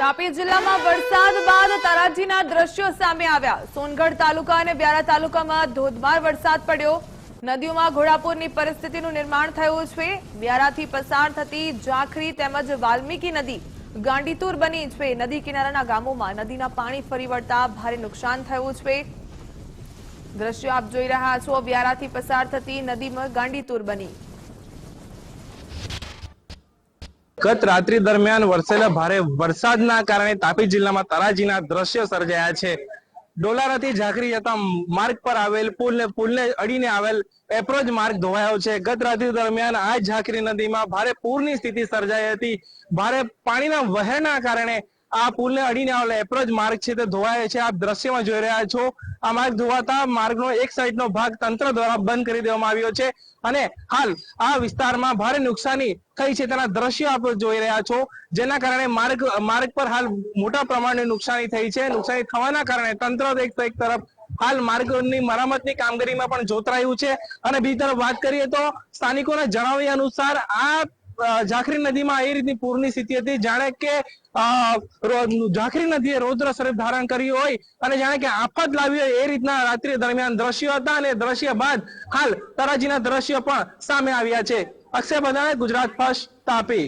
તાપી જિલ્લામાં વરસાદ બાદ તારાજીના દ્રશ્યો સામે આવ્યા. સોનગઢ તાલુકા અને વ્યારા તાલુકામાં ધોધમાર વરસાદ પડ્યો. નદીઓમાં ઘોડાપુરની પરિસ્થિતિનું નિર્માણ થયું છે. વ્યારાથી પસાર થતી ઝાંખરી તેમજ વાલ્મીકી નદી ગાંડીતુર બની છે. નદી કિનારાના ગામોમાં નદીના પાણી ફરી વળતા ભારે નુકસાન થયું છે. દ્રશ્યો આપ જોઈ રહ્યા છો. વ્યારાથી પસાર થતી નદીમાં ગાંડીતુર બની. ગત રાત્રિ દરમિયાન વરસેલા ભારે વરસાદના કારણે તાપી જિલ્લામાં તરાજીના દ્રશ્ય સર્જાયા છે. ડોલારાથી ઝાકરી જતા માર્ગ પર આવેલ પુલ પુલને અડીને આવેલ એપ્રોચ માર્ગ ધોવાયો છે. ગત રાત્રિ દરમિયાન આ ઝાકરી નદીમાં ભારે પૂરની સ્થિતિ સર્જાઈ હતી. ભારે પાણીના વહેણના કારણે આ પુલને અડીને આવેલ. એપ્રોચ માર્ગ છે તે ધોવાય છે. આપ દ્રશ્યમાં જોઈ રહ્યા છો. આ માર્ગ ધોવાતા માર્ગનો એક સાઈડનો ભાગ તંત્ર દ્વારા બંધ કરી દેવામાં આવ્યો છે. અને હાલ આ વિસ્તારમાં ભારે નુકસાની થઈ છે તેના દ્રશ્યો આપ જોઈ રહ્યા છો. જેના કારણે માર્ગ માર્ગ પર હાલ મોટા પ્રમાણની નુકસાની થઈ છે. નુકસાની થવાના કારણે તંત્ર એક તરફ હાલ માર્ગની મરામતની કામગીરીમાં પણ જોતરાયું છે. અને બીજી તરફ વાત કરીએ તો સ્થાનિકોના જણાવ્યા અનુસાર આ ઝાંખરી નદીમાં એ રીતની પૂરની સ્થિતિ હતી. જાણે કે ઝાખરી નદીએ રૌદ્ર સ્વરૂપ ધારણ કર્યું હોય અને જાણે કે આફત લાવી હોય એ રીતના રાત્રિ દરમિયાન દ્રશ્યો હતા અને દ્રશ્ય બાદ હાલ તરાજીના દ્રશ્યો પણ સામે આવ્યા છે. અક્ષય બધાને ગુજરાત ફર્સ્ટ તાપી.